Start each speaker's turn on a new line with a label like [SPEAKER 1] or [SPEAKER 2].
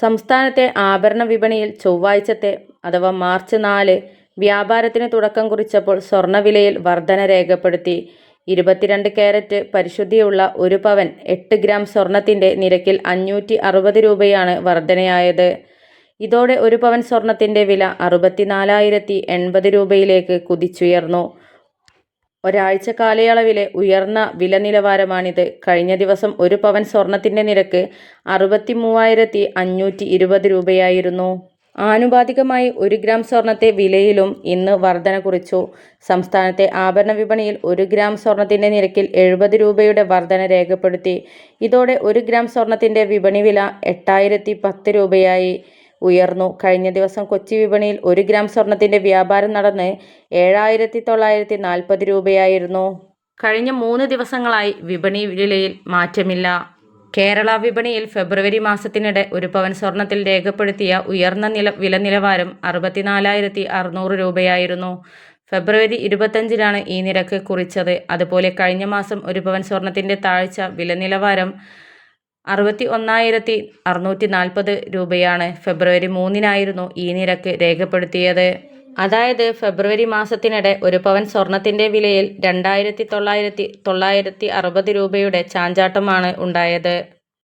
[SPEAKER 1] സംസ്ഥാനത്തെ ആഭരണ വിപണിയിൽ ചൊവ്വാഴ്ചത്തെ അഥവാ മാർച്ച് നാല് വ്യാപാരത്തിന് തുടക്കം കുറിച്ചപ്പോൾ സ്വർണവിലയിൽ വർധന രേഖപ്പെടുത്തി. ഇരുപത്തിരണ്ട് കാരറ്റ് പരിശുദ്ധിയുള്ള ഒരു പവൻ എട്ട് ഗ്രാം സ്വർണത്തിന്റെ നിരക്കിൽ അഞ്ഞൂറ്റി അറുപത് രൂപയാണ് വർധനയായത്. ഇതോടെ ഒരു പവൻ സ്വർണത്തിന്റെ വില അറുപത്തിനാലായിരത്തി എൺപത് രൂപയിലേക്ക് കുതിച്ചുയർന്നു. ഒരാഴ്ച കാലയളവിലെ ഉയർന്ന വില നിലവാരമാണിത് കഴിഞ്ഞ ദിവസം ഒരു പവൻ സ്വർണത്തിന്റെ നിരക്ക് അറുപത്തി മൂവായിരത്തി അഞ്ഞൂറ്റി ഇരുപത് രൂപയായിരുന്നു. ആനുപാതികമായി ഒരു ഗ്രാം സ്വർണത്തെ വിലയിലും ഇന്ന് വർധന കുറിച്ചു. സംസ്ഥാനത്തെ ആഭരണ വിപണിയിൽ ഒരു ഗ്രാം സ്വർണത്തിന്റെ നിരക്കിൽ എഴുപത് രൂപയുടെ വർധന രേഖപ്പെടുത്തി. ഇതോടെ ഒരു ഗ്രാം സ്വർണത്തിന്റെ വിപണി വില എട്ടായിരത്തി പത്ത് രൂപയായി ഉയർന്നു. കഴിഞ്ഞ ദിവസം കൊച്ചി വിപണിയിൽ ഒരു ഗ്രാം സ്വർണത്തിന്റെ വ്യാപാരം നടന്ന് ഏഴായിരത്തി തൊള്ളായിരത്തി നാൽപ്പത് രൂപയായിരുന്നു. കഴിഞ്ഞ മൂന്ന് ദിവസങ്ങളായി വിപണി വിലയിൽ മാറ്റമില്ല. കേരള വിപണിയിൽ ഫെബ്രുവരി മാസത്തിനിടെ ഒരു പവൻ സ്വർണത്തിൽ രേഖപ്പെടുത്തിയ ഉയർന്ന നില വില വിലനിലവാരം അറുപത്തിനാലായിരത്തി അറുന്നൂറ് രൂപയായിരുന്നു. ഫെബ്രുവരി ഇരുപത്തഞ്ചിനാണ് ഈ നിരക്ക് കുറിച്ചത്. അതുപോലെ കഴിഞ്ഞ മാസം ഒരു പവൻ സ്വർണത്തിന്റെ താഴ്ച വില വിലനിലവാരം അറുപത്തി ഒന്നായിരത്തി അറുനൂറ്റി നാൽപ്പത് രൂപയാണ്. ഫെബ്രുവരി മൂന്നിനായിരുന്നു ഈ നിരക്ക് രേഖപ്പെടുത്തിയത്. അതായത് ഫെബ്രുവരി മാസത്തിനിടെ ഒരു പവൻ സ്വർണത്തിന്റെ വിലയിൽ രണ്ടായിരത്തി തൊള്ളായിരത്തി തൊള്ളായിരത്തി അറുപത് രൂപയുടെ ചാഞ്ചാട്ടമാണ് ഉണ്ടായത്.